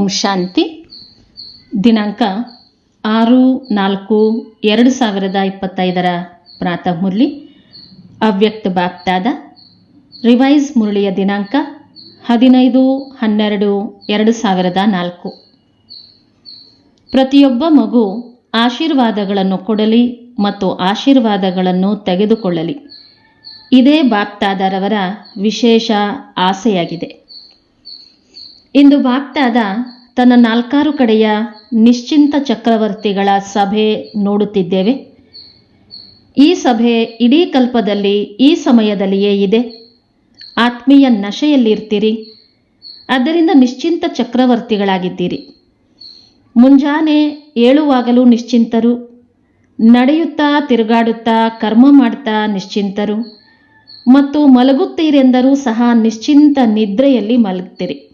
ಓಂ ಶಾಂತಿ. ದಿನಾಂಕ ಆರು ನಾಲ್ಕು ಎರಡು ಸಾವಿರದ ಇಪ್ಪತ್ತೈದರ ಪ್ರಾತಃ ಮುರಳಿ ಅವ್ಯಕ್ತ ಬಾಪ್ತಾದ. ರಿವೈಸ್ ಮುರಳಿಯ ದಿನಾಂಕ ಹದಿನೈದು ಹನ್ನೆರಡು ಎರಡು ಸಾವಿರದ ನಾಲ್ಕು. ಪ್ರತಿಯೊಬ್ಬ ಮಗು ಆಶೀರ್ವಾದಗಳನ್ನು ಕೊಡಲಿ ಮತ್ತು ಆಶೀರ್ವಾದಗಳನ್ನು ತೆಗೆದುಕೊಳ್ಳಲಿ. ಇದೇ ಬಾಪ್ತಾದರವರ ವಿಶೇಷ ಆಸೆಯಾಗಿದೆ. ಇಂದು ಬಾಗ್ದಾದ ತನ್ನ ನಾಲ್ಕಾರು ಕಡೆಯ ನಿಶ್ಚಿಂತ ಚಕ್ರವರ್ತಿಗಳ ಸಭೆ ನೋಡುತ್ತಿದ್ದೇವೆ. ಈ ಸಭೆ ಇಡೀ ಕಲ್ಪದಲ್ಲಿ ಈ ಸಮಯದಲ್ಲಿಯೇ ಇದೆ. ಆತ್ಮೀಯ ನಶೆಯಲ್ಲಿರ್ತೀರಿ. ಆದ್ದರಿಂದ ನಿಶ್ಚಿಂತ ಚಕ್ರವರ್ತಿಗಳಾಗಿದ್ದೀರಿ. ಮುಂಜಾನೆ ಏಳುವಾಗಲೂ ನಿಶ್ಚಿಂತರು. ನಡೆಯುತ್ತಾ ತಿರುಗಾಡುತ್ತಾ ಕರ್ಮ ಮಾಡ್ತಾ ನಿಶ್ಚಿಂತರು. ಮತ್ತು ಮಲಗುತ್ತೀರೆಂದರೂ ಸಹ ನಿಶ್ಚಿಂತ ನಿದ್ರೆಯಲ್ಲಿ ಮಲಗ್ತೀರಿ.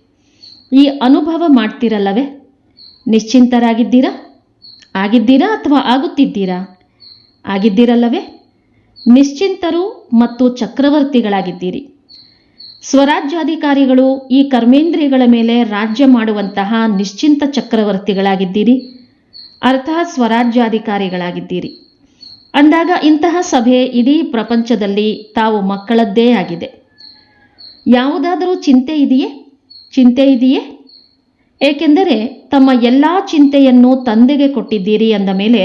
ಈ ಅನುಭವ ಮಾಡ್ತಿರಲ್ಲವೇ? ನಿಶ್ಚಿಂತರಾಗಿದ್ದೀರಾ? ಆಗಿದ್ದೀರಾ ಅಥವಾ ಆಗುತ್ತಿದ್ದೀರಾ? ಆಗಿದ್ದೀರಲ್ಲವೇ? ನಿಶ್ಚಿಂತರು ಮತ್ತು ಚಕ್ರವರ್ತಿಗಳಾಗಿದ್ದೀರಿ. ಸ್ವರಾಜ್ಯಾಧಿಕಾರಿಗಳು ಈ ಕರ್ಮೇಂದ್ರಿಯಗಳ ಮೇಲೆ ರಾಜ್ಯ ಮಾಡುವಂತಹ ನಿಶ್ಚಿಂತ ಚಕ್ರವರ್ತಿಗಳಾಗಿದ್ದೀರಿ. ಅರ್ಥ ಸ್ವರಾಜ್ಯಾಧಿಕಾರಿಗಳಾಗಿದ್ದೀರಿ. ಅಂದಾಗ ಇಂತಹ ಸಭೆ ಇಡೀ ಪ್ರಪಂಚದಲ್ಲಿ ತಾವು ಮಕ್ಕಳದ್ದೇ ಆಗಿದೆ. ಯಾವುದಾದರೂ ಚಿಂತೆ ಇದೆಯೇ? ಚಿಂತೆ ಇದೆಯೇ? ಏಕೆಂದರೆ ತಮ್ಮ ಎಲ್ಲ ಚಿಂತೆಯನ್ನು ತಂದೆಗೆ ಕೊಟ್ಟಿದ್ದೀರಿ ಅಂದ ಮೇಲೆ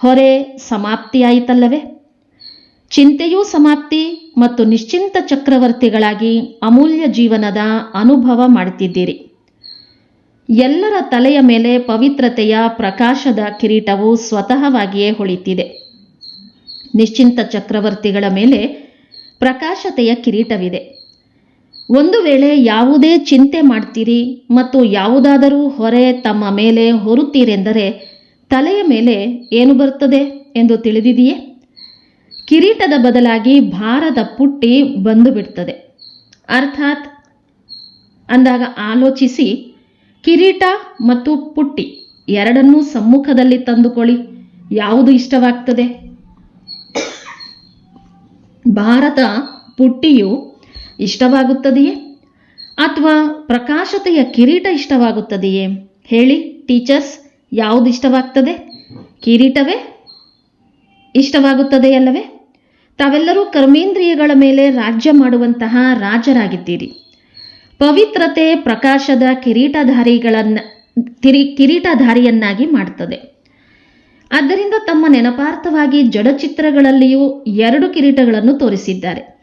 ಹೊರೆ ಸಮಾಪ್ತಿಯಾಯಿತಲ್ಲವೇ? ಚಿಂತೆಯೂ ಸಮಾಪ್ತಿ ಮತ್ತು ನಿಶ್ಚಿಂತ ಚಕ್ರವರ್ತಿಗಳಾಗಿ ಅಮೂಲ್ಯ ಜೀವನದ ಅನುಭವ ಮಾಡುತ್ತಿದ್ದೀರಿ. ಎಲ್ಲರ ತಲೆಯ ಮೇಲೆ ಪವಿತ್ರತೆಯ ಪ್ರಕಾಶದ ಕಿರೀಟವು ಸ್ವತಃವಾಗಿಯೇ ಹೊಳಿತಿದೆ. ನಿಶ್ಚಿಂತ ಚಕ್ರವರ್ತಿಗಳ ಮೇಲೆ ಪ್ರಕಾಶತೆಯ ಕಿರೀಟವಿದೆ. ಒಂದು ವೇಳೆ ಯಾವುದೇ ಚಿಂತೆ ಮಾಡ್ತೀರಿ ಮತ್ತು ಯಾವುದಾದರೂ ಹೊರೆ ತಮ್ಮ ಮೇಲೆ ಹೊರುತ್ತೀರೆಂದರೆ ತಲೆಯ ಮೇಲೆ ಏನು ಬರುತ್ತದೆ ಎಂದು ತಿಳಿದಿದೆಯೇ? ಕಿರೀಟದ ಬದಲಾಗಿ ಭಾರದ ಪುಟ್ಟಿ ಬಂದು ಬಿಡ್ತದೆ ಅರ್ಥಾತ್ ಅಂದಾಗ ಆಲೋಚಿಸಿ, ಕಿರೀಟ ಮತ್ತು ಪುಟ್ಟಿ ಎರಡನ್ನೂ ಸಮ್ಮುಖದಲ್ಲಿ ತಂದುಕೊಳ್ಳಿ. ಯಾವುದು ಇಷ್ಟವಾಗ್ತದೆ? ಭಾರತ ಪುಟ್ಟಿಯು ಇಷ್ಟವಾಗುತ್ತದೆಯೇ? ಅಥವಾ ಪ್ರಕಾಶತೆಯ ಕಿರೀಟ ಇಷ್ಟವಾಗುತ್ತದೆಯೇ? ಹೇಳಿ, ಟೀಚರ್ಸ್ ಯಾವುದು ಇಷ್ಟವಾಗ್ತದೆ ಕಿರೀಟವೇ ಇಷ್ಟವಾಗುತ್ತದೆಯಲ್ಲವೇ ತಾವೆಲ್ಲರೂ ಕರ್ಮೇಂದ್ರಿಯಗಳ ಮೇಲೆ ರಾಜ್ಯ ಮಾಡುವಂತಹ ರಾಜರಾಗಿದ್ದೀರಿ. ಪವಿತ್ರತೆ ಪ್ರಕಾಶದ ಕಿರೀಟಧಾರಿಗಳನ್ನ ಕಿರಿ ಕಿರೀಟಧಾರಿಯನ್ನಾಗಿ ಮಾಡುತ್ತದೆ. ಆದ್ದರಿಂದ ತಮ್ಮ ನೆನಪಾರ್ಥವಾಗಿ ಜಡಚಿತ್ರಗಳಲ್ಲಿಯೂ ಎರಡು ಕಿರೀಟಗಳನ್ನು ತೋರಿಸಿದ್ದಾರೆ.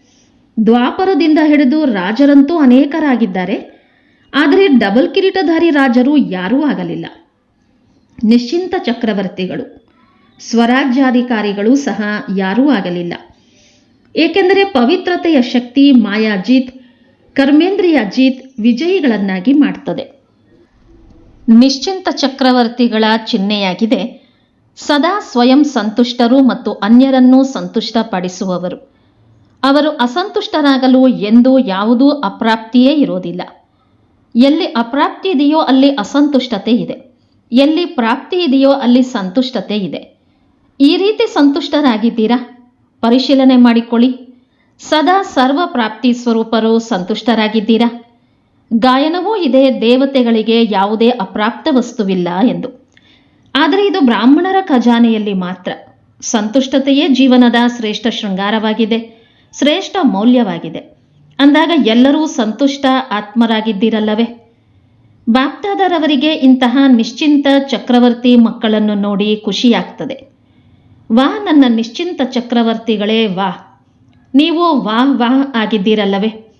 ದ್ವಾಪರದಿಂದ ಹಿಡಿದು ರಾಜರಂತೂ ಅನೇಕರಾಗಿದ್ದಾರೆ. ಆದರೆ ಡಬಲ್ ಕಿರೀಟಧಾರಿ ರಾಜರು ಯಾರೂ ಆಗಲಿಲ್ಲ. ನಿಶ್ಚಿಂತ ಚಕ್ರವರ್ತಿಗಳು, ಸ್ವರಾಜ್ಯಾಧಿಕಾರಿಗಳು ಸಹ ಯಾರೂ ಆಗಲಿಲ್ಲ. ಏಕೆಂದರೆ ಪವಿತ್ರತೆಯ ಶಕ್ತಿ ಮಾಯಾಜಿತ್ ಕರ್ಮೇಂದ್ರಿಯ ಜೀತ್ ವಿಜಯಿಗಳನ್ನಾಗಿ ಮಾಡ್ತದೆ. ನಿಶ್ಚಿಂತ ಚಕ್ರವರ್ತಿಗಳ ಚಿಹ್ನೆಯಾಗಿದೆ. ಸದಾ ಸ್ವಯಂ ಸಂತುಷ್ಟರು ಮತ್ತು ಅನ್ಯರನ್ನು ಸಂತುಷ್ಟಪಡಿಸುವವರು. ಅವರು ಅಸಂತುಷ್ಟರಾಗಲು ಎಂದೂ ಯಾವುದೂ ಅಪ್ರಾಪ್ತಿಯೇ ಇರೋದಿಲ್ಲ. ಎಲ್ಲಿ ಅಪ್ರಾಪ್ತಿ ಇದೆಯೋ ಅಲ್ಲಿ ಅಸಂತುಷ್ಟತೆ ಇದೆ. ಎಲ್ಲಿ ಪ್ರಾಪ್ತಿ ಇದೆಯೋ ಅಲ್ಲಿ ಸಂತುಷ್ಟತೆ ಇದೆ. ಈ ರೀತಿ ಸಂತುಷ್ಟರಾಗಿದ್ದೀರಾ? ಪರಿಶೀಲನೆ ಮಾಡಿಕೊಳ್ಳಿ. ಸದಾ ಸರ್ವ ಪ್ರಾಪ್ತಿ ಸ್ವರೂಪರು ಸಂತುಷ್ಟರಾಗಿದ್ದೀರಾ? ಗಾಯನವೂ ಇದೆ, ದೇವತೆಗಳಿಗೆ ಯಾವುದೇ ಅಪ್ರಾಪ್ತ ವಸ್ತುವಿಲ್ಲ ಎಂದು. ಆದರೆ ಇದು ಬ್ರಾಹ್ಮಣರ ಖಜಾನೆಯಲ್ಲಿ ಮಾತ್ರ. ಸಂತುಷ್ಟತೆಯೇ ಜೀವನದ ಶ್ರೇಷ್ಠ ಶೃಂಗಾರವಾಗಿದೆ. ಶ್ರೇಷ್ಠ ಮೌಲ್ಯವಾಗಿದೆ. ಅಂದಾಗ ಎಲ್ಲರೂ ಸಂತುಷ್ಟ ಆತ್ಮರಾಗಿದ್ದೀರಲ್ಲವೇ? ಬಾಪ್ತಾದರವರಿಗೆ ಇಂತಹ ನಿಶ್ಚಿಂತ ಚಕ್ರವರ್ತಿ ಮಕ್ಕಳನ್ನು ನೋಡಿ ಖುಷಿಯಾಗ್ತದೆ. ವಾ, ನನ್ನ ನಿಶ್ಚಿಂತ ಚಕ್ರವರ್ತಿಗಳೇ, ವಾ. ನೀವು ವಾಹ್ ವಾಹ್ ಆಗಿದ್ದೀರಲ್ಲವೇ?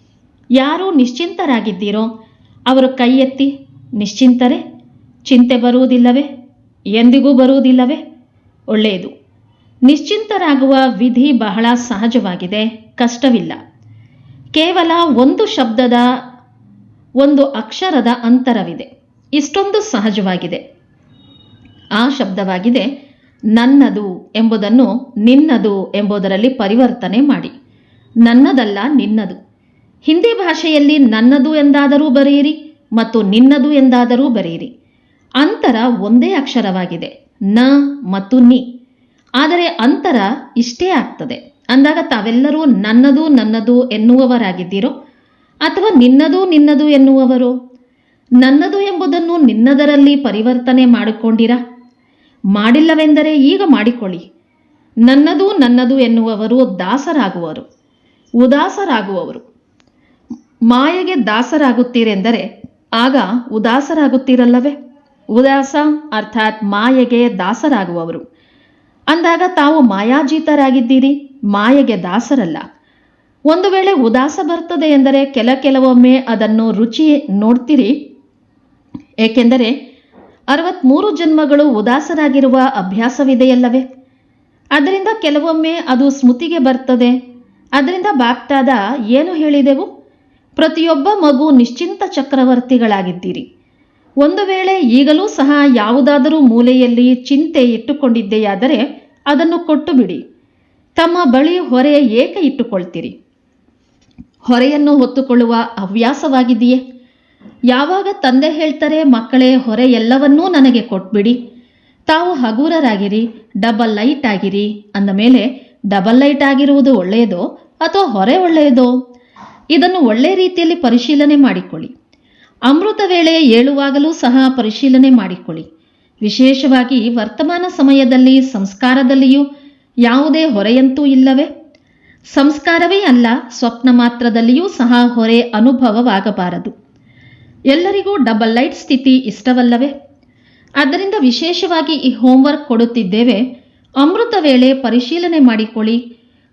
ಯಾರು ನಿಶ್ಚಿಂತರಾಗಿದ್ದೀರೋ, ಅವರು ಕೈ ಎತ್ತಿ ನಿಶ್ಚಿಂತರೇ, ಚಿಂತೆ ಬರುವುದಿಲ್ಲವೇ? ಎಂದಿಗೂ ಬರುವುದಿಲ್ಲವೇ? ಒಳ್ಳೆಯದು. ನಿಶ್ಚಿಂತರಾಗುವ ವಿಧಿ ಬಹಳ ಸಹಜವಾಗಿದೆ, ಕಷ್ಟವಿಲ್ಲ. ಕೇವಲ ಒಂದು ಶಬ್ದದ ಒಂದು ಅಕ್ಷರದ ಅಂತರವಿದೆ. ಇಷ್ಟೊಂದು ಸಹಜವಾಗಿದೆ. ಆ ಶಬ್ದವಾಗಿದೆ, ನನ್ನದು ಎಂಬುದನ್ನು ನಿನ್ನದು ಎಂಬುದರಲ್ಲಿ ಪರಿವರ್ತನೆ ಮಾಡಿ. ನನ್ನದಲ್ಲ, ನಿನ್ನದು ಹಿಂದಿ ಭಾಷೆಯಲ್ಲಿ ನನ್ನದು ಎಂದಾದರೂ ಬರೆಯಿರಿ ಮತ್ತು ನಿನ್ನದು ಎಂದಾದರೂ ಬರೆಯಿರಿ. ಅಂತರ ಒಂದೇ ಅಕ್ಷರವಾಗಿದೆ, ನ ಮತ್ತು ನಿ. ಆದರೆ ಅಂತರ ಇಷ್ಟೇ ಆಗ್ತದೆ. ಅಂದಾಗ ತಾವೆಲ್ಲರೂ ನನ್ನದು ನನ್ನದು ಎನ್ನುವವರಾಗಿದ್ದೀರೋ? ಅಥವಾ ನಿನ್ನದು ನಿನ್ನದು ಎನ್ನುವವರು? ನನ್ನದು ಎಂಬುದನ್ನು ನಿನ್ನದರಲ್ಲಿ ಪರಿವರ್ತನೆ ಮಾಡಿಕೊಂಡಿರಾ? ಮಾಡಿಲ್ಲವೆಂದರೆ ಈಗ ಮಾಡಿಕೊಳ್ಳಿ. ನನ್ನದು ನನ್ನದು ಎನ್ನುವವರು ದಾಸರಾಗುವರು. ಉದಾಸರಾಗುವವರು. ಮಾಯೆಗೆ ದಾಸರಾಗುತ್ತೀರೆಂದರೆ ಆಗ ಉದಾಸರಾಗುತ್ತೀರಲ್ಲವೇ? ಉದಾಸ ಅರ್ಥಾತ್ ಮಾಯೆಗೆ ದಾಸರಾಗುವವರು. ಅಂದಾಗ ತಾವು ಮಾಯಾಜೀತರಾಗಿದ್ದೀರಿ, ಮಾಯೆಗೆ ದಾಸರಲ್ಲ. ಒಂದು ವೇಳೆ ಉದಾಸ ಬರ್ತದೆ ಎಂದರೆ ಕೆಲ ಕೆಲವೊಮ್ಮೆ ಅದನ್ನು ರುಚಿ ನೋಡ್ತೀರಿ. ಏಕೆಂದರೆ ಅರವತ್ಮೂರು ಜನ್ಮಗಳು ಉದಾಸರಾಗಿರುವ ಅಭ್ಯಾಸವಿದೆಯಲ್ಲವೇ? ಅದರಿಂದ ಕೆಲವೊಮ್ಮೆ ಅದು ಸ್ಮೃತಿಗೆ ಬರ್ತದೆ. ಅದರಿಂದ ಬಾಪ್ತಾದ ಏನು ಹೇಳಿದೆವು? ಪ್ರತಿಯೊಬ್ಬ ಮಗು ನಿಶ್ಚಿಂತ ಚಕ್ರವರ್ತಿಗಳಾಗಿದ್ದೀರಿ. ಒಂದು ವೇಳೆ ಈಗಲೂ ಸಹ ಯಾವುದಾದರೂ ಮೂಲೆಯಲ್ಲಿ ಚಿಂತೆ ಇಟ್ಟುಕೊಂಡಿದ್ದೆಯಾದರೆ ಅದನ್ನು ಕೊಟ್ಟು ಬಿಡಿ ತಮ್ಮ ಬಳಿ ಹೊರೆ ಏಕೆ ಇಟ್ಟುಕೊಳ್ತೀರಿ? ಹೊರೆಯನ್ನು ಹೊತ್ತುಕೊಳ್ಳುವ ಹವ್ಯಾಸವಾಗಿದೆಯೇ ಯಾವಾಗ ತಂದೆ ಹೇಳ್ತಾರೆ, ಮಕ್ಕಳೇ, ಹೊರೆ ಎಲ್ಲವನ್ನೂ ನನಗೆ ಕೊಟ್ಬಿಡಿ. ತಾವು ಹಗುರರಾಗಿರಿ, ಡಬಲ್ ಲೈಟ್ ಆಗಿರಿ ಅಂದ ಮೇಲೆ, ಡಬಲ್ ಲೈಟ್ ಆಗಿರುವುದು ಒಳ್ಳೆಯದೋ ಅಥವಾ ಹೊರೆ ಒಳ್ಳೆಯದೋ? ಇದನ್ನು ಒಳ್ಳೆಯ ರೀತಿಯಲ್ಲಿ ಪರಿಶೀಲನೆ ಮಾಡಿಕೊಳ್ಳಿ. ಅಮೃತ ವೇಳೆ ಏಳುವಾಗಲೂ ಸಹ ಪರಿಶೀಲನೆ ಮಾಡಿಕೊಳ್ಳಿ. ವಿಶೇಷವಾಗಿ ವರ್ತಮಾನ ಸಮಯದಲ್ಲಿ, ಸಂಸ್ಕಾರದಲ್ಲಿಯೂ ಯಾವುದೇ ಹೊರೆಯಂತೂ ಇಲ್ಲವೇ? ಸಂಸ್ಕಾರವೇ ಅಲ್ಲ, ಸ್ವಪ್ನ ಮಾತ್ರದಲ್ಲಿಯೂ ಸಹ ಹೊರೆ ಅನುಭವವಾಗಬಾರದು. ಎಲ್ಲರಿಗೂ ಡಬಲ್ ಲೈಟ್ ಸ್ಥಿತಿ ಇಷ್ಟವಲ್ಲವೇ? ಆದ್ದರಿಂದ ವಿಶೇಷವಾಗಿ ಈ ಹೋಮ್ವರ್ಕ್ ಕೊಡುತ್ತಿದ್ದೇವೆ. ಅಮೃತ ವೇಳೆ ಪರಿಶೀಲನೆ ಮಾಡಿಕೊಳ್ಳಿ.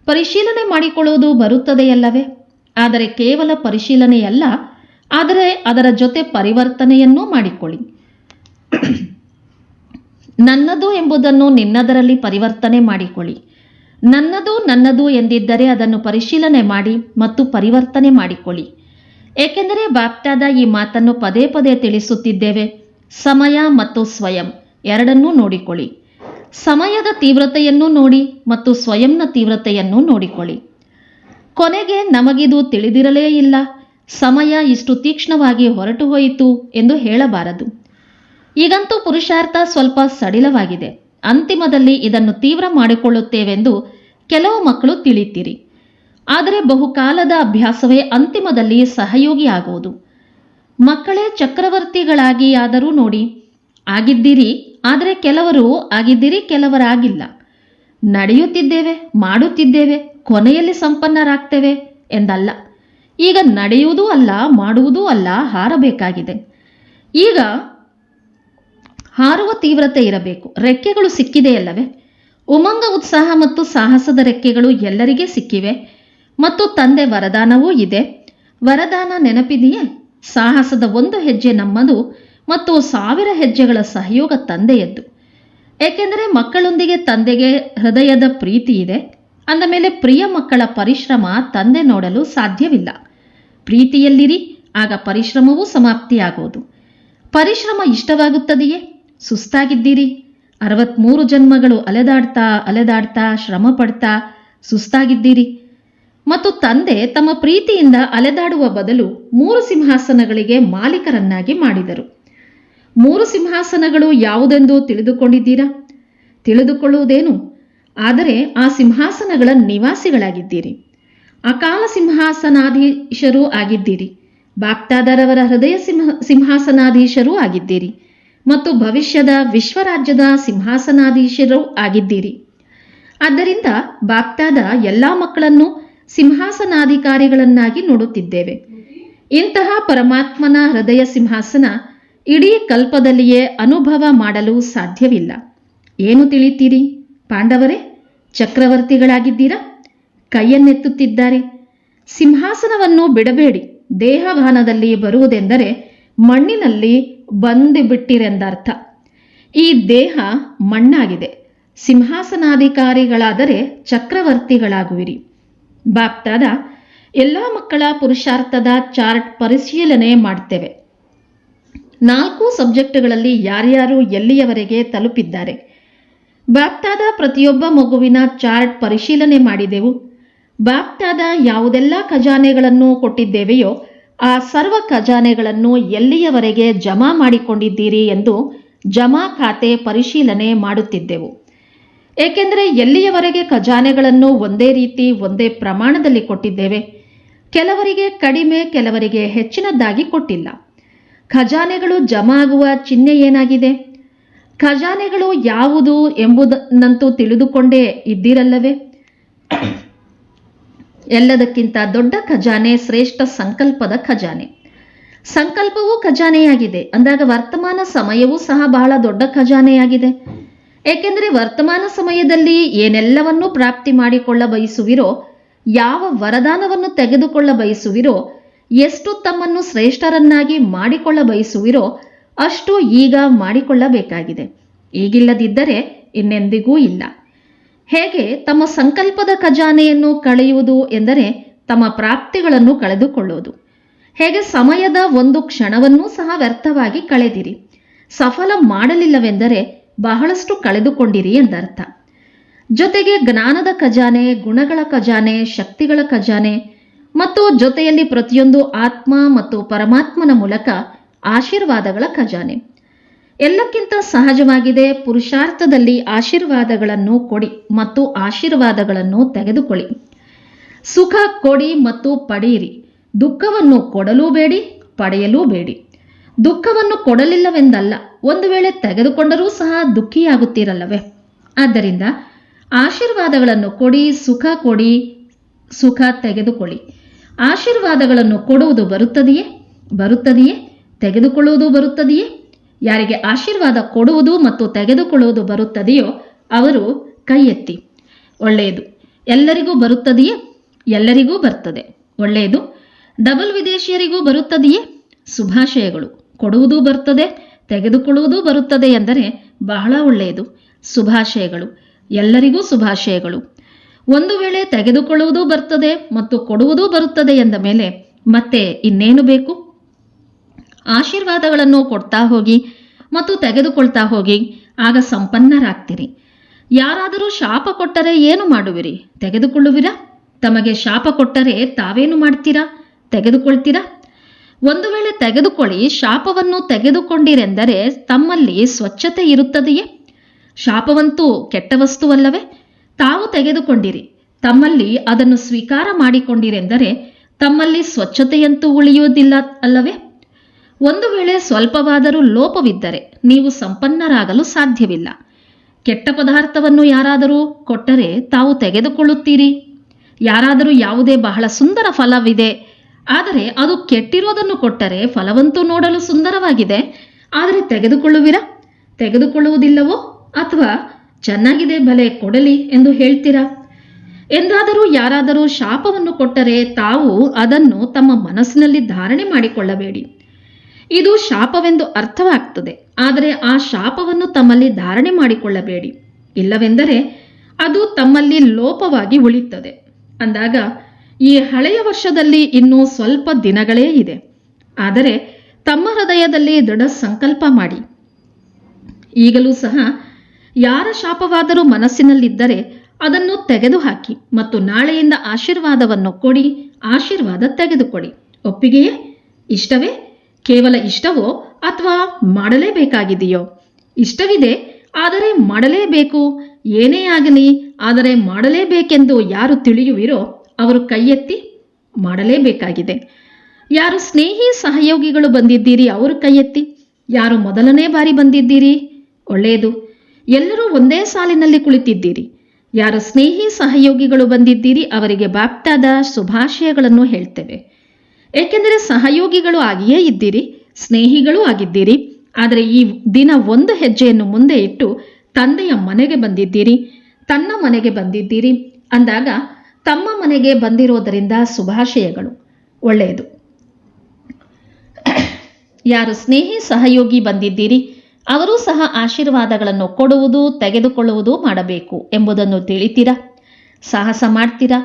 ಪರಿಶೀಲನೆ ಮಾಡಿಕೊಳ್ಳುವುದು ಬರುತ್ತದೆಯಲ್ಲವೇ? ಆದರೆ ಕೇವಲ ಪರಿಶೀಲನೆಯಲ್ಲ ಆದರೆ ಅದರ ಜೊತೆ ಪರಿವರ್ತನೆಯನ್ನೂ ಮಾಡಿಕೊಳ್ಳಿ. ನನ್ನದು ಎಂಬುದನ್ನು ನಿನ್ನದರಲ್ಲಿ ಪರಿವರ್ತನೆ ಮಾಡಿಕೊಳ್ಳಿ. ನನ್ನದು ನನ್ನದು ಎಂದಿದ್ದರೆ ಅದನ್ನು ಪರಿಶೀಲನೆ ಮಾಡಿ ಮತ್ತು ಪರಿವರ್ತನೆ ಮಾಡಿಕೊಳ್ಳಿ. ಏಕೆಂದರೆ ಬಾಪ್ಟಾದ ಈ ಮಾತನ್ನು ಪದೇ ಪದೇ ತಿಳಿಸುತ್ತಿದ್ದೇವೆ. ಸಮಯ ಮತ್ತು ಸ್ವಯಂ ಎರಡನ್ನೂ ನೋಡಿಕೊಳ್ಳಿ. ಸಮಯದ ತೀವ್ರತೆಯನ್ನು ನೋಡಿ ಮತ್ತು ಸ್ವಯಂನ ತೀವ್ರತೆಯನ್ನು ನೋಡಿಕೊಳ್ಳಿ. ಕೊನೆಗೆ ನಮಗಿದು ತಿಳಿದಿರಲೇ ಇಲ್ಲ. ಸಮಯ ಇಷ್ಟು ತೀಕ್ಷ್ಣವಾಗಿ ಹೊರಟು ಹೋಯಿತು ಎಂದು ಹೇಳಬಾರದು. ಈಗಂತೂ ಪುರುಷಾರ್ಥ ಸ್ವಲ್ಪ ಸಡಿಲವಾಗಿದೆ. ಅಂತಿಮದಲ್ಲಿ ಇದನ್ನು ತೀವ್ರ ಮಾಡಿಕೊಳ್ಳುತ್ತೇವೆಂದು ಕೆಲವು ಮಕ್ಕಳು ತಿಳಿತೀರಿ. ಆದರೆ ಬಹುಕಾಲದ ಅಭ್ಯಾಸವೇ ಅಂತಿಮದಲ್ಲಿ ಸಹಯೋಗಿಯಾಗುವುದು. ಮಕ್ಕಳೇ ಚಕ್ರವರ್ತಿಗಳಾಗಿ ಆದರೂ ನೋಡಿ, ಆಗಿದ್ದೀರಿ, ಆದರೆ ಕೆಲವರು ಆಗಿದ್ದೀರಿ, ಕೆಲವರಾಗಿಲ್ಲ. ನಡೆಯುತ್ತಿದ್ದೇವೆ, ಮಾಡುತ್ತಿದ್ದೇವೆ, ಕೊನೆಯಲ್ಲಿ ಸಂಪನ್ನರಾಗ್ತೇವೆ ಎಂದಲ್ಲ. ಈಗ ನಡೆಯುವುದೂ ಅಲ್ಲ, ಮಾಡುವುದೂ ಅಲ್ಲ, ಹಾರಬೇಕಾಗಿದೆ. ಈಗ ಹಾರುವ ತೀವ್ರತೆ ಇರಬೇಕು. ರೆಕ್ಕೆಗಳು ಸಿಕ್ಕಿದೆಯಲ್ಲವೇ ಉಮಂಗ, ಉತ್ಸಾಹ ಮತ್ತು ಸಾಹಸದ ರೆಕ್ಕೆಗಳು ಎಲ್ಲರಿಗೆ ಸಿಕ್ಕಿವೆ. ಮತ್ತು ತಂದೆ ವರದಾನವೂ ಇದೆ. ವರದಾನ ನೆನಪಿದೆಯೇ? ಸಾಹಸದ ಒಂದು ಹೆಜ್ಜೆ ನಮ್ಮದು ಮತ್ತು ಸಾವಿರ ಹೆಜ್ಜೆಗಳ ಸಹಯೋಗ ತಂದೆಯದ್ದು. ಏಕೆಂದರೆ ಮಕ್ಕಳೊಂದಿಗೆ ತಂದೆಗೆ ಹೃದಯದ ಪ್ರೀತಿ ಇದೆ. ಅಂದ ಮೇಲೆ ಪ್ರಿಯ ಮಕ್ಕಳ ಪರಿಶ್ರಮ ತಂದೆ ನೋಡಲು ಸಾಧ್ಯವಿಲ್ಲ. ಪ್ರೀತಿಯಲ್ಲಿರಿ, ಆಗ ಪರಿಶ್ರಮವೂ ಸಮಾಪ್ತಿಯಾಗೋದು. ಪರಿಶ್ರಮ ಇಷ್ಟವಾಗುತ್ತದೆಯೇ? ಸುಸ್ತಾಗಿದ್ದೀರಿ. ಅರವತ್ಮೂರು ಜನ್ಮಗಳು ಅಲೆದಾಡ್ತಾ ಅಲೆದಾಡ್ತಾ ಶ್ರಮ ಪಡ್ತಾ ಸುಸ್ತಾಗಿದ್ದೀರಿ. ಮತ್ತು ತಂದೆ ತಮ್ಮ ಪ್ರೀತಿಯಿಂದ ಅಲೆದಾಡುವ ಬದಲು ಮೂರು ಸಿಂಹಾಸನಗಳಿಗೆ ಮಾಲೀಕರನ್ನಾಗಿ ಮಾಡಿದರು. ಮೂರು ಸಿಂಹಾಸನಗಳು ಯಾವುದೆಂದು ತಿಳಿದುಕೊಂಡಿದ್ದೀರಾ? ತಿಳಿದುಕೊಳ್ಳುವುದೇನು? ಆದರೆ ಆ ಸಿಂಹಾಸನಗಳ ನಿವಾಸಿಗಳಾಗಿದ್ದೀರಿ. ಅಕಾಲ ಸಿಂಹಾಸನಾಧೀಶರೂ ಆಗಿದ್ದೀರಿ. ಬಾಪ್ತಾದರವರ ಹೃದಯ ಸಿಂಹ, ಸಿಂಹಾಸನಾಧೀಶರೂ ಆಗಿದ್ದೀರಿ. ಮತ್ತು ಭವಿಷ್ಯದ ವಿಶ್ವರಾಜ್ಯದ ಸಿಂಹಾಸನಾಧೀಶರೂ ಆಗಿದ್ದೀರಿ. ಆದ್ದರಿಂದ ಬಾಪ್ತಾದ ಎಲ್ಲ ಮಕ್ಕಳನ್ನು ಸಿಂಹಾಸನಾಧಿಕಾರಿಗಳನ್ನಾಗಿ ನೋಡುತ್ತಿದ್ದೇವೆ. ಇಂತಹ ಪರಮಾತ್ಮನ ಹೃದಯ ಸಿಂಹಾಸನ ಇಡೀ ಕಲ್ಪದಲ್ಲಿಯೇ ಅನುಭವ ಮಾಡಲು ಸಾಧ್ಯವಿಲ್ಲ. ಏನು ತಿಳಿತೀರಿ? ಪಾಂಡವರೇ, ಚಕ್ರವರ್ತಿಗಳಾಗಿದ್ದೀರಾ? ಕೈಯನ್ನೆತ್ತುತ್ತಿದ್ದಾರೆ. ಸಿಂಹಾಸನವನ್ನು ಬಿಡಬೇಡಿ. ದೇಹಭಾನದಲ್ಲಿ ಬರುವುದೆಂದರೆ ಮಣ್ಣಿನಲ್ಲಿ ಬಂದು ಬಿಟ್ಟಿರೆಂದರ್ಥ ಈ ದೇಹ ಮಣ್ಣಾಗಿದೆ. ಸಿಂಹಾಸನಾಧಿಕಾರಿಗಳಾದರೆ ಚಕ್ರವರ್ತಿಗಳಾಗುವಿರಿ. ಬಾಪ್ತಾದ ಎಲ್ಲ ಮಕ್ಕಳ ಪುರುಷಾರ್ಥದ ಚಾರ್ಟ್ ಪರಿಶೀಲನೆ ಮಾಡ್ತೇವೆ. ನಾಲ್ಕು ಸಬ್ಜೆಕ್ಟ್ಗಳಲ್ಲಿ ಯಾರ್ಯಾರು ಎಲ್ಲಿಯವರೆಗೆ ತಲುಪಿದ್ದಾರೆ? ಬಾಪ್ತಾದ ಪ್ರತಿಯೊಬ್ಬ ಮಗುವಿನ ಚಾರ್ಟ್ ಪರಿಶೀಲನೆ ಮಾಡಿದೆವು. ಬಾಪ್ತಾದ ಯಾವುದೆಲ್ಲ ಖಜಾನೆಗಳನ್ನು ಕೊಟ್ಟಿದ್ದೇವೆಯೋ ಆ ಸರ್ವ ಖಜಾನೆಗಳನ್ನು ಎಲ್ಲಿಯವರೆಗೆ ಜಮಾ ಮಾಡಿಕೊಂಡಿದ್ದೀರಿ ಎಂದು ಜಮಾ ಖಾತೆ ಪರಿಶೀಲನೆ ಮಾಡುತ್ತಿದ್ದೆವು. ಏಕೆಂದರೆ ಎಲ್ಲಿಯವರೆಗೆ ಖಜಾನೆಗಳನ್ನು ಒಂದೇ ರೀತಿ ಒಂದೇ ಪ್ರಮಾಣದಲ್ಲಿ ಕೊಟ್ಟಿದ್ದೇವೆ, ಕೆಲವರಿಗೆ ಕಡಿಮೆ, ಕೆಲವರಿಗೆ ಹೆಚ್ಚಿನದ್ದಾಗಿ ಕೊಟ್ಟಿಲ್ಲ. ಖಜಾನೆಗಳು ಜಮಾ ಆಗುವ ಚಿಹ್ನೆ ಏನಾಗಿದೆ? ಖಜಾನೆಗಳು ಯಾವುದು ಎಂಬುದನ್ನಂತೂ ತಿಳಿದುಕೊಂಡೇ ಇದ್ದಿರಲ್ಲವೇ? ಎಲ್ಲದಕ್ಕಿಂತ ದೊಡ್ಡ ಖಜಾನೆ, ಶ್ರೇಷ್ಠ ಸಂಕಲ್ಪದ ಖಜಾನೆ. ಸಂಕಲ್ಪವೂ ಖಜಾನೆಯಾಗಿದೆ. ಅಂದಾಗ ವರ್ತಮಾನ ಸಮಯವೂ ಸಹ ಬಹಳ ದೊಡ್ಡ ಖಜಾನೆಯಾಗಿದೆ. ಏಕೆಂದರೆ ವರ್ತಮಾನ ಸಮಯದಲ್ಲಿ ಏನೆಲ್ಲವನ್ನೂ ಪ್ರಾಪ್ತಿ ಮಾಡಿಕೊಳ್ಳ ಬಯಸುವಿರೋ, ಯಾವ ವರದಾನವನ್ನು ತೆಗೆದುಕೊಳ್ಳ ಬಯಸುವಿರೋ, ಎಷ್ಟು ತಮ್ಮನ್ನು ಶ್ರೇಷ್ಠರನ್ನಾಗಿ ಮಾಡಿಕೊಳ್ಳ ಬಯಸುವಿರೋ, ಅಷ್ಟು ಈಗ ಮಾಡಿಕೊಳ್ಳಬೇಕಾಗಿದೆ. ಈಗಿಲ್ಲದಿದ್ದರೆ ಇನ್ನೆಂದಿಗೂ ಇಲ್ಲ. ಹೇಗೆ ತಮ್ಮ ಸಂಕಲ್ಪದ ಖಜಾನೆಯನ್ನು ಕಳೆಯುವುದು ಎಂದರೆ ತಮ್ಮ ಪ್ರಾಪ್ತಿಗಳನ್ನು ಕಳೆದುಕೊಳ್ಳುವುದು. ಹೇಗೆ ಸಮಯದ ಒಂದು ಕ್ಷಣವನ್ನೂ ಸಹ ವ್ಯರ್ಥವಾಗಿ ಕಳೆದಿರಿ. ಸಫಲ ಮಾಡಲಿಲ್ಲವೆಂದರೆ ಬಹಳಷ್ಟು ಕಳೆದುಕೊಂಡಿರಿ ಎಂದರ್ಥ. ಜೊತೆಗೆ ಜ್ಞಾನದ ಖಜಾನೆ, ಗುಣಗಳ ಖಜಾನೆ, ಶಕ್ತಿಗಳ ಖಜಾನೆ ಮತ್ತು ಜೊತೆಯಲ್ಲಿ ಪ್ರತಿಯೊಂದು ಆತ್ಮ ಮತ್ತು ಪರಮಾತ್ಮನ ಮೂಲಕ ಆಶೀರ್ವಾದಗಳ ಖಜಾನೆ. ಎಲ್ಲಕ್ಕಿಂತ ಸಹಜವಾಗಿದೆ, ಪುರುಷಾರ್ಥದಲ್ಲಿ ಆಶೀರ್ವಾದಗಳನ್ನು ಕೊಡಿ ಮತ್ತು ಆಶೀರ್ವಾದಗಳನ್ನು ತೆಗೆದುಕೊಳ್ಳಿ. ಸುಖ ಕೊಡಿ ಮತ್ತು ಪಡೆಯಿರಿ. ದುಃಖವನ್ನು ಕೊಡಲೂ ಬೇಡಿ, ಪಡೆಯಲೂ ಬೇಡಿ. ದುಃಖವನ್ನು ಕೊಡಲಿಲ್ಲವೆಂದಲ್ಲ, ಒಂದು ವೇಳೆ ತೆಗೆದುಕೊಂಡರೂ ಸಹ ದುಃಖಿಯಾಗುತ್ತೀರಲ್ಲವೇ? ಆದ್ದರಿಂದ ಆಶೀರ್ವಾದಗಳನ್ನು ಕೊಡಿ, ಸುಖ ಕೊಡಿ, ಸುಖ ತೆಗೆದುಕೊಳ್ಳಿ. ಆಶೀರ್ವಾದಗಳನ್ನು ಕೊಡುವುದು ಬರುತ್ತದೆಯೇ? ಬರುತ್ತದೆಯೇ? ತೆಗೆದುಕೊಳ್ಳುವುದು ಬರುತ್ತದೆಯೇ? ಯಾರಿಗೆ ಆಶೀರ್ವಾದ ಕೊಡುವುದು ಮತ್ತು ತೆಗೆದುಕೊಳ್ಳುವುದು ಬರುತ್ತದೆಯೋ ಅವರು ಕೈ ಎತ್ತಿ ಒಳ್ಳೆಯದು. ಎಲ್ಲರಿಗೂ ಬರುತ್ತದೆಯೇ? ಎಲ್ಲರಿಗೂ ಬರ್ತದೆ. ಒಳ್ಳೆಯದು. ಡಬಲ್ ವಿದೇಶಿಯರಿಗೂ ಬರುತ್ತದೆಯೇ? ಶುಭಾಶಯಗಳು. ಕೊಡುವುದೂ ಬರುತ್ತದೆ ತೆಗೆದುಕೊಳ್ಳುವುದೂ ಬರುತ್ತದೆ ಎಂದರೆ ಬಹಳ ಒಳ್ಳೆಯದು. ಶುಭಾಶಯಗಳು. ಎಲ್ಲರಿಗೂ ಶುಭಾಶಯಗಳು. ಒಂದು ವೇಳೆ ತೆಗೆದುಕೊಳ್ಳುವುದೂ ಬರ್ತದೆ ಮತ್ತು ಕೊಡುವುದೂ ಬರುತ್ತದೆ ಎಂದ ಮೇಲೆ ಮತ್ತೆ ಇನ್ನೇನು ಬೇಕು? ಆಶೀರ್ವಾದಗಳನ್ನು ಕೊಡ್ತಾ ಹೋಗಿ ಮತ್ತು ತೆಗೆದುಕೊಳ್ತಾ ಹೋಗಿ, ಆಗ ಸಂಪನ್ನರಾಗ್ತೀರಿ. ಯಾರಾದರೂ ಶಾಪ ಕೊಟ್ಟರೆ ಏನು ಮಾಡುವಿರಿ? ತೆಗೆದುಕೊಳ್ಳುವಿರಾ? ತಮಗೆ ಶಾಪ ಕೊಟ್ಟರೆ ತಾವೇನು ಮಾಡ್ತೀರಾ? ತೆಗೆದುಕೊಳ್ತೀರಾ? ಒಂದು ವೇಳೆ ತೆಗೆದುಕೊಳ್ಳಿ, ಶಾಪವನ್ನು ತೆಗೆದುಕೊಂಡಿರೆಂದರೆ ತಮ್ಮಲ್ಲಿ ಸ್ವಚ್ಛತೆ ಇರುತ್ತದೆಯೇ? ಶಾಪವಂತೂ ಕೆಟ್ಟ ವಸ್ತುವಲ್ಲವೇ? ತಾವು ತೆಗೆದುಕೊಂಡಿರಿ. ತಮ್ಮಲ್ಲಿ ಅದನ್ನು ಸ್ವೀಕಾರ ಮಾಡಿಕೊಂಡಿರೆಂದರೆ ತಮ್ಮಲ್ಲಿ ಸ್ವಚ್ಛತೆಯಂತೂ ಉಳಿಯುವುದಿಲ್ಲ ಅಲ್ಲವೇ? ಒಂದು ವೇಳೆ ಸ್ವಲ್ಪವಾದರೂ ಲೋಪವಿದ್ದರೆ ನೀವು ಸಂಪನ್ನರಾಗಲು ಸಾಧ್ಯವಿಲ್ಲ. ಕೆಟ್ಟ ಪದಾರ್ಥವನ್ನು ಯಾರಾದರೂ ಕೊಟ್ಟರೆ ತಾವು ತೆಗೆದುಕೊಳ್ಳುತ್ತೀರಿ. ಯಾರಾದರೂ ಯಾವುದೇ ಬಹಳ ಸುಂದರ ಫಲವಿದೆ, ಆದರೆ ಅದು ಕೆಟ್ಟಿರೋದನ್ನು ಕೊಟ್ಟರೆ ಫಲವಂತೂ ನೋಡಲು ಸುಂದರವಾಗಿದೆ. ಆದರೆ ತೆಗೆದುಕೊಳ್ಳುವಿರಾ? ತೆಗೆದುಕೊಳ್ಳುವುದಿಲ್ಲವೋ? ಅಥವಾ ಚೆನ್ನಾಗಿದೆ ಬಲೆ ಕೊಡಲಿ ಎಂದು ಹೇಳ್ತೀರಾ? ಎಂದಾದರೂ ಯಾರಾದರೂ ಶಾಪವನ್ನು ಕೊಟ್ಟರೆ ತಾವು ಅದನ್ನು ತಮ್ಮ ಮನಸ್ಸಿನಲ್ಲಿ ಧಾರಣೆ ಮಾಡಿಕೊಳ್ಳಬೇಡಿ. ಇದು ಶಾಪವೆಂದು ಅರ್ಥವಾಗ್ತದೆ. ಆದರೆ ಆ ಶಾಪವನ್ನು ತಮ್ಮಲ್ಲಿ ಧಾರಣೆ ಮಾಡಿಕೊಳ್ಳಬೇಡಿ. ಇಲ್ಲವೆಂದರೆ ಅದು ತಮ್ಮಲ್ಲಿ ಲೋಪವಾಗಿ ಉಳಿಯುತ್ತದೆ. ಅಂದಾಗ ಈ ಹಳೆಯ ವರ್ಷದಲ್ಲಿ ಇನ್ನೂ ಸ್ವಲ್ಪ ದಿನಗಳೇ ಇದೆ. ಆದರೆ ತಮ್ಮ ಹೃದಯದಲ್ಲಿ ದೃಢ ಸಂಕಲ್ಪ ಮಾಡಿ. ಈಗಲೂ ಸಹ ಯಾರ ಶಾಪವಾದರೂ ಮನಸ್ಸಿನಲ್ಲಿದ್ದರೆ ಅದನ್ನು ತೆಗೆದುಹಾಕಿ ಮತ್ತು ನಾಳೆಯಿಂದ ಆಶೀರ್ವಾದವನ್ನು ಕೊಡಿ, ಆಶೀರ್ವಾದ ತೆಗೆದುಕೊಡಿ ಒಪ್ಪಿಗೆಯೇ? ಇಷ್ಟವೇ? ಕೇವಲ ಇಷ್ಟವೋ ಅಥವಾ ಮಾಡಲೇಬೇಕಾಗಿದೆಯೋ? ಇಷ್ಟವಿದೆ, ಆದರೆ ಮಾಡಲೇಬೇಕು. ಏನೇ ಆಗಲಿ, ಆದರೆ ಮಾಡಲೇಬೇಕೆಂದು ಯಾರು ತಿಳಿಯುವಿರೋ ಅವರು ಕೈಯೆತ್ತಿ ಮಾಡಲೇಬೇಕಾಗಿದೆ. ಯಾರು ಸ್ನೇಹಿ ಸಹಯೋಗಿಗಳು ಬಂದಿದ್ದೀರಿ, ಅವರು ಕೈಯೆತ್ತಿ. ಯಾರು ಮೊದಲನೇ ಬಾರಿ ಬಂದಿದ್ದೀರಿ? ಒಳ್ಳೆಯದು. ಎಲ್ಲರೂ ಒಂದೇ ಸಾಲಿನಲ್ಲಿ ಕುಳಿತಿದ್ದೀರಿ. ಯಾರು ಸ್ನೇಹಿ ಸಹಯೋಗಿಗಳು ಬಂದಿದ್ದೀರಿ, ಅವರಿಗೆ ಬಾಪ್ತಾದ ಶುಭಾಶಯಗಳನ್ನು ಹೇಳ್ತೇವೆ. ಏಕೆಂದರೆ ಸಹಯೋಗಿಗಳು ಆಗಿಯೇ ಇದ್ದೀರಿ, ಸ್ನೇಹಿಗಳೂ ಆಗಿದ್ದೀರಿ. ಆದರೆ ಈ ದಿನ ಒಂದು ಹೆಜ್ಜೆಯನ್ನು ಮುಂದೆ ಇಟ್ಟು ತಂದೆಯ ಮನೆಗೆ ಬಂದಿದ್ದೀರಿ, ತನ್ನ ಮನೆಗೆ ಬಂದಿದ್ದೀರಿ. ಅಂದಾಗ ತಮ್ಮ ಮನೆಗೆ ಬಂದಿರೋದರಿಂದ ಶುಭಾಶಯಗಳು. ಒಳ್ಳೆಯದು. ಯಾರು ಸ್ನೇಹಿ ಸಹಯೋಗಿ ಬಂದಿದ್ದೀರಿ, ಅವರೂ ಸಹ ಆಶೀರ್ವಾದಗಳನ್ನು ಕೊಡುವುದು, ತೆಗೆದುಕೊಳ್ಳುವುದು ಮಾಡಬೇಕು ಎಂಬುದನ್ನು ತಿಳಿತೀರಾ? ಸಾಹಸ ಮಾಡ್ತೀರಾ?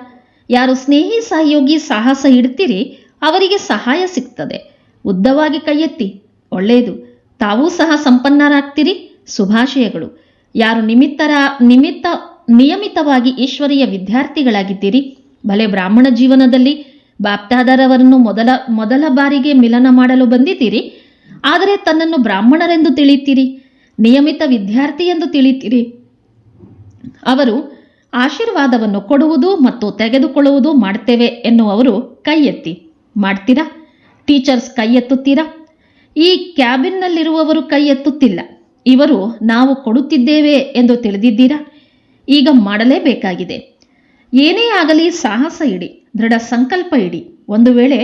ಯಾರು ಸ್ನೇಹಿ ಸಹಯೋಗಿ ಸಾಹಸ ಇಡ್ತೀರಿ ಅವರಿಗೆ ಸಹಾಯ ಸಿಗ್ತದೆ. ಉದ್ದವಾಗಿ ಕೈಯೆತ್ತಿ, ಒಳ್ಳೆಯದು. ತಾವೂ ಸಹ ಸಂಪನ್ನರಾಗ್ತೀರಿ ಶುಭಾಶಯಗಳು ಯಾರು ನಿಮಿತ್ತರ, ನಿಮಿತ್ತ, ನಿಯಮಿತವಾಗಿ ಈಶ್ವರೀಯ ವಿದ್ಯಾರ್ಥಿಗಳಾಗಿದ್ದೀರಿ. ಭಲೆ ಬ್ರಾಹ್ಮಣ ಜೀವನದಲ್ಲಿ ಬಾಪ್ತಾದರವರನ್ನು ಮೊದಲ ಮೊದಲ ಬಾರಿಗೆ ಮಿಲನ ಮಾಡಲು ಬಂದಿದ್ದೀರಿ. ಆದರೆ ತನ್ನನ್ನು ಬ್ರಾಹ್ಮಣರೆಂದು ತಿಳಿತೀರಿ, ನಿಯಮಿತ ವಿದ್ಯಾರ್ಥಿ ಎಂದು ತಿಳಿತೀರಿ. ಅವರು ಆಶೀರ್ವಾದವನ್ನು ಕೊಡುವುದು ಮತ್ತು ತೆಗೆದುಕೊಳ್ಳುವುದು ಮಾಡ್ತೇವೆ ಎನ್ನುವವರು ಕೈ ಎತ್ತಿ ಮಾಡ್ತೀರಾ? ಟೀಚರ್ಸ್ ಕೈ ಎತ್ತುತ್ತೀರಾ? ಈ ಕ್ಯಾಬಿನ್ನಲ್ಲಿರುವವರು ಕೈ ಎತ್ತುತ್ತಿಲ್ಲ. ಇವರು ನಾವು ಕೊಡುತ್ತಿದ್ದೇವೆ ಎಂದು ತಿಳಿದಿದ್ದೀರಾ? ಈಗ ಮಾಡಲೇಬೇಕಾಗಿದೆ. ಏನೇ ಆಗಲಿ ಸಾಹಸ ಇಡಿ, ದೃಢ ಸಂಕಲ್ಪ ಇಡಿ. ಒಂದು ವೇಳೆ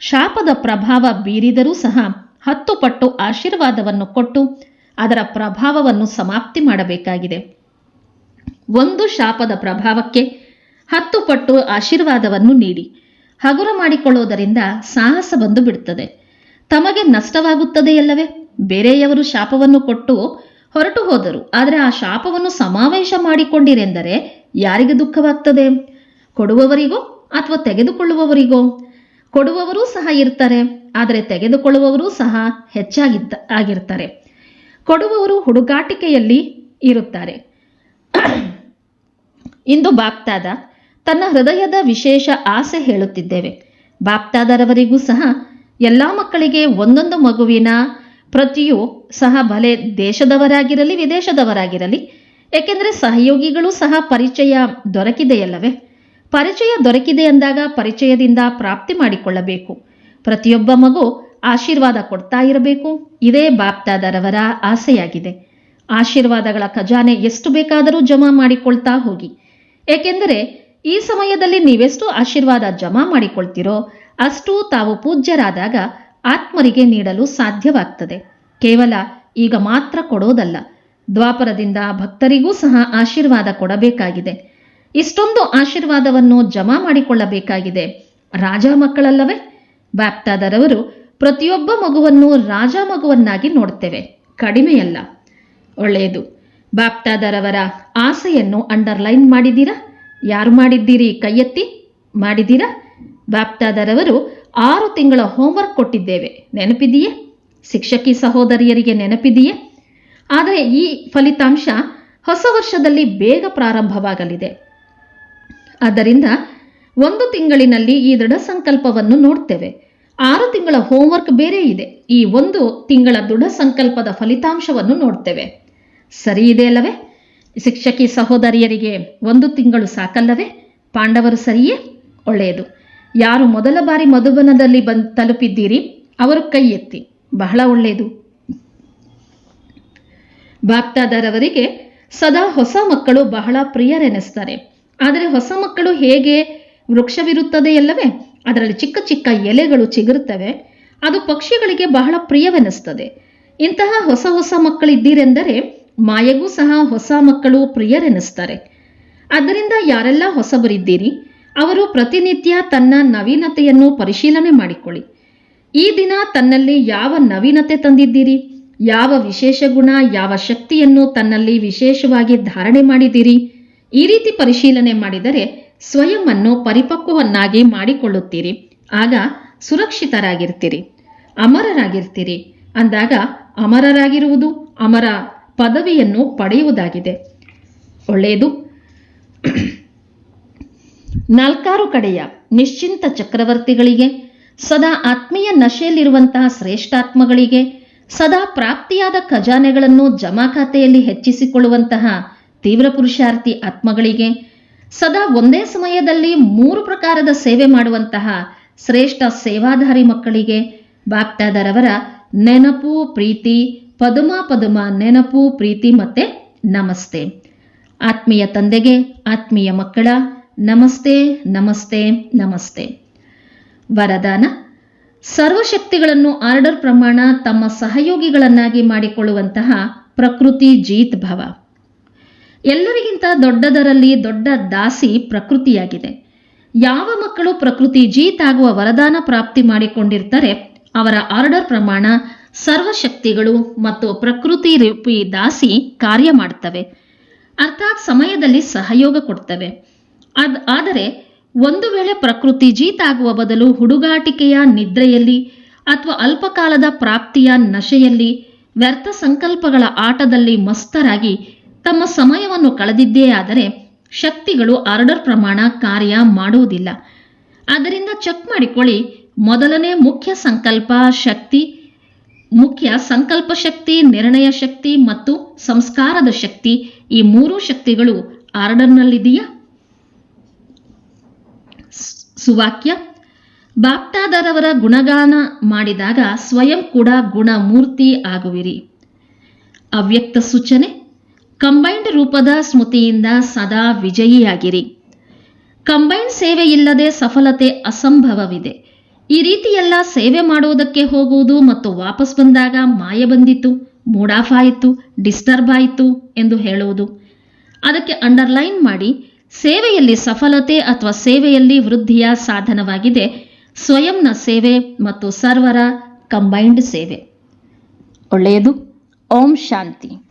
ಶಾಪದ ಪ್ರಭಾವ ಬೀರಿದರೂ ಸಹ ಹತ್ತು ಪಟ್ಟು ಆಶೀರ್ವಾದವನ್ನು ಕೊಟ್ಟು ಅದರ ಪ್ರಭಾವವನ್ನು ಸಮಾಪ್ತಿ ಮಾಡಬೇಕಾಗಿದೆ. ಒಂದು ಶಾಪದ ಪ್ರಭಾವಕ್ಕೆ ಹತ್ತು ಪಟ್ಟು ಆಶೀರ್ವಾದವನ್ನು ನೀಡಿ. ಹಗುರ ಮಾಡಿಕೊಳ್ಳುವುದರಿಂದ ಸಾಹಸ ಬಂದು ಬಿಡುತ್ತದೆ. ತಮಗೆ ನಷ್ಟವಾಗುತ್ತದೆಯಲ್ಲವೇ ಬೇರೆಯವರು ಶಾಪವನ್ನು ಕೊಟ್ಟು ಹೊರಟು ಹೋದರು. ಆದರೆ ಆ ಶಾಪವನ್ನು ಸಮಾವೇಶ ಮಾಡಿಕೊಂಡಿರೆಂದರೆ ಯಾರಿಗೆ ದುಃಖವಾಗ್ತದೆ? ಕೊಡುವವರಿಗೋ ಅಥವಾ ತೆಗೆದುಕೊಳ್ಳುವವರಿಗೋ? ಕೊಡುವವರೂ ಸಹ ಇರ್ತಾರೆ, ಆದರೆ ತೆಗೆದುಕೊಳ್ಳುವವರೂ ಸಹ ಹೆಚ್ಚಾಗಿದ್ದ, ಆಗಿರ್ತಾರೆ. ಕೊಡುವವರು ಹುಡುಗಾಟಿಕೆಯಲ್ಲಿ ಇರುತ್ತಾರೆ. ಇಂದು ಬಾಪ್ತಾದ ತನ್ನ ಹೃದಯದ ವಿಶೇಷ ಆಸೆ ಹೇಳುತ್ತಿದ್ದೇವೆ. ಬಾಪ್ತಾದರವರಿಗೂ ಸಹ ಎಲ್ಲ ಮಕ್ಕಳಿಗೆ ಒಂದೊಂದು ಮಗುವಿನ ಪ್ರತಿಯೂ ಸಹ ಭಲೆ ದೇಶದವರಾಗಿರಲಿ, ವಿದೇಶದವರಾಗಿರಲಿ, ಏಕೆಂದರೆ ಸಹಯೋಗಿಗಳು ಸಹ ಪರಿಚಯ ದೊರಕಿದೆಯಲ್ಲವೇ? ಪರಿಚಯ ದೊರಕಿದೆ ಅಂದಾಗ ಪರಿಚಯದಿಂದ ಪ್ರಾಪ್ತಿ ಮಾಡಿಕೊಳ್ಳಬೇಕು. ಪ್ರತಿಯೊಬ್ಬ ಮಗು ಆಶೀರ್ವಾದ ಕೊಡ್ತಾ ಇರಬೇಕು. ಇದೇ ಬಾಪ್ತಾದರವರ ಆಸೆಯಾಗಿದೆ. ಆಶೀರ್ವಾದಗಳ ಖಜಾನೆ ಎಷ್ಟು ಬೇಕಾದರೂ ಜಮಾ ಮಾಡಿಕೊಳ್ತಾ ಹೋಗಿ. ಏಕೆಂದರೆ ಈ ಸಮಯದಲ್ಲಿ ನೀವೆಷ್ಟು ಆಶೀರ್ವಾದ ಜಮಾ ಮಾಡಿಕೊಳ್ತೀರೋ ಅಷ್ಟು ತಾವು ಪೂಜ್ಯರಾದಾಗ ಆತ್ಮರಿಗೆ ನೀಡಲು ಸಾಧ್ಯವಾಗ್ತದೆ. ಕೇವಲ ಈಗ ಮಾತ್ರ ಕೊಡೋದಲ್ಲ, ದ್ವಾಪರದಿಂದ ಭಕ್ತರಿಗೂ ಸಹ ಆಶೀರ್ವಾದ ಕೊಡಬೇಕಾಗಿದೆ. ಇಷ್ಟೊಂದು ಆಶೀರ್ವಾದವನ್ನು ಜಮಾ ಮಾಡಿಕೊಳ್ಳಬೇಕಾಗಿದೆ. ರಾಜ ಮಕ್ಕಳಲ್ಲವೇ? ಬ್ಯಾಪ್ತಾದರವರು ಪ್ರತಿಯೊಬ್ಬ ಮಗುವನ್ನು ರಾಜ ಮಗುವನ್ನಾಗಿ ನೋಡ್ತೇವೆ. ಕಡಿಮೆಯಲ್ಲ. ಒಳ್ಳೆಯದು. ಬಾಪ್ತಾದರವರ ಆಸೆಯನ್ನು ಅಂಡರ್ಲೈನ್ ಮಾಡಿದ್ದೀರಾ? ಯಾರು ಮಾಡಿದ್ದೀರಿ? ಕೈ ಎತ್ತಿ ಮಾಡಿದ್ದೀರಾ? ಬಾಪ್ತಾದರವರು ಆರು ತಿಂಗಳ ಹೋಮ್ವರ್ಕ್ ಕೊಟ್ಟಿದ್ದೇವೆ. ನೆನಪಿದೆಯೇ? ಶಿಕ್ಷಕಿ ಸಹೋದರಿಯರಿಗೆ ನೆನಪಿದೆಯೇ? ಆದರೆ ಈ ಫಲಿತಾಂಶ ಹೊಸ ವರ್ಷದಲ್ಲಿ ಬೇಗ ಪ್ರಾರಂಭವಾಗಲಿದೆ. ಆದ್ದರಿಂದ ಒಂದು ತಿಂಗಳಿನಲ್ಲಿ ಈ ದೃಢ ಸಂಕಲ್ಪವನ್ನು ನೋಡ್ತೇವೆ. ಆರು ತಿಂಗಳ ಹೋಮ್ವರ್ಕ್ ಬೇರೆ ಇದೆ. ಈ ಒಂದು ತಿಂಗಳ ದೃಢ ಸಂಕಲ್ಪದ ಫಲಿತಾಂಶವನ್ನು ನೋಡ್ತೇವೆ. ಸರಿ ಇದೆ ಅಲ್ಲವೇ? ಶಿಕ್ಷಕಿ ಸಹೋದರಿಯರಿಗೆ ಒಂದು ತಿಂಗಳು ಸಾಕಲ್ಲವೇ? ಪಾಂಡವರು ಸರಿಯೇ? ಒಳ್ಳೆಯದು. ಯಾರು ಮೊದಲ ಬಾರಿ ಮಧುಬನದಲ್ಲಿ ಬಂದು ತಲುಪಿದ್ದೀರಿ, ಅವರು ಕೈ ಎತ್ತಿ. ಬಹಳ ಒಳ್ಳೆಯದು. ಬಾಪ್ತಾದರವರಿಗೆ ಸದಾ ಹೊಸ ಮಕ್ಕಳು ಬಹಳ ಪ್ರಿಯರೆನಿಸ್ತಾರೆ. ಆದರೆ ಹೊಸ ಮಕ್ಕಳು ಹೇಗೆ ವೃಕ್ಷವಿರುತ್ತದೆಯಲ್ಲವೇ ಅದರಲ್ಲಿ ಚಿಕ್ಕ ಚಿಕ್ಕ ಎಲೆಗಳು ಚಿಗುರುತ್ತವೆ. ಅದು ಪಕ್ಷಿಗಳಿಗೆ ಬಹಳ ಪ್ರಿಯವೆನಿಸ್ತದೆ. ಇಂತಹ ಹೊಸ ಹೊಸ ಮಕ್ಕಳಿದ್ದೀರೆಂದರೆ ಮಾಯೆಗೂ ಸಹ ಹೊಸ ಮಕ್ಕಳು ಪ್ರಿಯರೆನಿಸ್ತಾರೆ. ಅದರಿಂದ ಯಾರೆಲ್ಲ ಹೊಸಬರಿದ್ದೀರಿ, ಅವರು ಪ್ರತಿನಿತ್ಯ ತನ್ನ ನವೀನತೆಯನ್ನು ಪರಿಶೀಲನೆ ಮಾಡಿಕೊಳ್ಳಿ. ಈ ದಿನ ತನ್ನಲ್ಲಿ ಯಾವ ನವೀನತೆ ತಂದಿದ್ದೀರಿ, ಯಾವ ವಿಶೇಷ ಗುಣ, ಯಾವ ಶಕ್ತಿಯನ್ನು ತನ್ನಲ್ಲಿ ವಿಶೇಷವಾಗಿ ಧಾರಣೆ ಮಾಡಿದ್ದೀರಿ, ಈ ರೀತಿ ಪರಿಶೀಲನೆ ಮಾಡಿದರೆ ಸ್ವಯಂ ಅನ್ನು ಪರಿಪಕ್ವವನ್ನಾಗಿ ಮಾಡಿಕೊಳ್ಳುತ್ತೀರಿ. ಆಗ ಸುರಕ್ಷಿತರಾಗಿರ್ತೀರಿ, ಅಮರರಾಗಿರ್ತೀರಿ. ಅಂದಾಗ ಅಮರರಾಗಿರುವುದು ಅಮರ ಪದವಿಯನ್ನು ಪಡೆಯುವುದಾಗಿದೆ. ಒಳ್ಳೆಯದು. ನಾಲ್ಕಾರು ಕಡೆಯ ನಿಶ್ಚಿಂತ ಚಕ್ರವರ್ತಿಗಳಿಗೆ, ಸದಾ ಆತ್ಮೀಯ ನಶೆಯಲ್ಲಿರುವಂತಹ ಶ್ರೇಷ್ಠಾತ್ಮಗಳಿಗೆ, ಸದಾ ಪ್ರಾಪ್ತಿಯಾದ ಖಜಾನೆಗಳನ್ನು ಜಮಾ ಖಾತೆಯಲ್ಲಿ ಹೆಚ್ಚಿಸಿಕೊಳ್ಳುವಂತಹ ತೀವ್ರ ಪುರುಷಾರ್ಥಿ ಆತ್ಮಗಳಿಗೆ, ಸದಾ ಒಂದೇ ಸಮಯದಲ್ಲಿ ಮೂರು ಪ್ರಕಾರದ ಸೇವೆ ಮಾಡುವಂತಹ ಶ್ರೇಷ್ಠ ಸೇವಾಧಾರಿ ಮಕ್ಕಳಿಗೆ ಬಾಪ್ತಾದರವರ ನೆನಪು, ಪ್ರೀತಿ ಪದುಮ ಪದುಮ ನೆನಪು, ಪ್ರೀತಿ ಮತ್ತೆ ನಮಸ್ತೆ. ಆತ್ಮೀಯ ತಂದೆಗೆ, ಆತ್ಮೀಯ ಮಕ್ಕಳ, ನಮಸ್ತೆ ನಮಸ್ತೆ ನಮಸ್ತೆ. ವರದಾನ, ಸರ್ವಶಕ್ತಿಗಳನ್ನು ಆರ್ಡರ್ ಪ್ರಮಾಣ ತಮ್ಮ ಸಹಯೋಗಿಗಳನ್ನಾಗಿ ಮಾಡಿಕೊಳ್ಳುವಂತಹ ಪ್ರಕೃತಿ ಜೀತ್ ಭವ. ಎಲ್ಲರಿಗಿಂತ ದೊಡ್ಡದರಲ್ಲಿ ದೊಡ್ಡ ದಾಸಿ ಪ್ರಕೃತಿಯಾಗಿದೆ. ಯಾವ ಮಕ್ಕಳು ಪ್ರಕೃತಿ ಜೀತ್ ಆಗುವ ವರದಾನ ಪ್ರಾಪ್ತಿ ಮಾಡಿಕೊಂಡಿರ್ತಾರೆ, ಅವರ ಆರ್ಡರ್ ಪ್ರಮಾಣ ಸರ್ವಶಕ್ತಿಗಳು ಮತ್ತು ಪ್ರಕೃತಿ ರೂಪಿ ದಾಸಿ ಕಾರ್ಯ ಮಾಡ್ತವೆ. ಅರ್ಥಾತ್ ಸಮಯದಲ್ಲಿ ಸಹಯೋಗ ಕೊಡ್ತವೆ. ಅದ್, ಆದರೆ ಒಂದು ವೇಳೆ ಪ್ರಕೃತಿ ಜೀತಾಗುವ ಬದಲು ಹುಡುಗಾಟಿಕೆಯ ನಿದ್ರೆಯಲ್ಲಿ ಅಥವಾ ಅಲ್ಪಕಾಲದ ಪ್ರಾಪ್ತಿಯ ನಶೆಯಲ್ಲಿ ವ್ಯರ್ಥ ಸಂಕಲ್ಪಗಳ ಆಟದಲ್ಲಿ ಮಸ್ತರಾಗಿ ತಮ್ಮ ಸಮಯವನ್ನು ಕಳೆದಿದ್ದೇ ಆದರೆ ಶಕ್ತಿಗಳು ಆರ್ಡರ್ ಪ್ರಮಾಣ ಕಾರ್ಯ ಮಾಡುವುದಿಲ್ಲ. ಆದ್ದರಿಂದ ಚೆಕ್ ಮಾಡಿಕೊಳ್ಳಿ, ಮೊದಲನೇ ಮುಖ್ಯ ಸಂಕಲ್ಪ ಶಕ್ತಿ ಮುಖ್ಯ ಸಂಕಲ್ಪ ಶಕ್ತಿ, ನಿರ್ಣಯ ಶಕ್ತಿ ಮತ್ತು ಸಂಸ್ಕಾರದ ಶಕ್ತಿ ಈ ಮೂರು ಶಕ್ತಿಗಳು ಆರ್ಡರ್ನಲ್ಲಿದೆಯಾ? ಸುವಾಕ್ಯ, ಬಾಪ್ತಾದರವರ ಗುಣಗಾನ ಮಾಡಿದಾಗ ಸ್ವಯಂ ಕೂಡ ಗುಣಮೂರ್ತಿ ಆಗುವಿರಿ. ಅವ್ಯಕ್ತ ಸೂಚನೆ, ಕಂಬೈನ್ಡ್ ರೂಪದ ಸ್ಮೃತಿಯಿಂದ ಸದಾ ವಿಜಯಿಯಾಗಿರಿ. ಕಂಬೈನ್ಡ್ ಸೇವೆ ಇಲ್ಲದೆ ಸಫಲತೆ ಅಸಂಭವವಿದೆ. ಈ ರೀತಿಯೆಲ್ಲ ಸೇವೆ ಮಾಡುವುದಕ್ಕೆ ಹೋಗುವುದು ಮತ್ತು ವಾಪಸ್ ಬಂದಾಗ ಮಾಯ ಬಂದಿತು ಮೂಡಾಫ್ ಆಯಿತು, ಡಿಸ್ಟರ್ಬ್ ಆಯಿತು ಎಂದು ಹೇಳುವುದು. ಅದಕ್ಕೆ ಅಂಡರ್ಲೈನ್ ಮಾಡಿ, ಸೇವೆಯಲ್ಲಿ ಸಫಲತೆ ಅಥವಾ ಸೇವೆಯಲ್ಲಿ ವೃದ್ಧಿಯ ಸಾಧನವಾಗಿದೆ. ಸ್ವಯಂನ ಸೇವೆ ಮತ್ತು ಸರ್ವರ ಕಂಬೈನ್ಡ್ ಸೇವೆ. ಒಳ್ಳೆಯದು. ಓಂ ಶಾಂತಿ.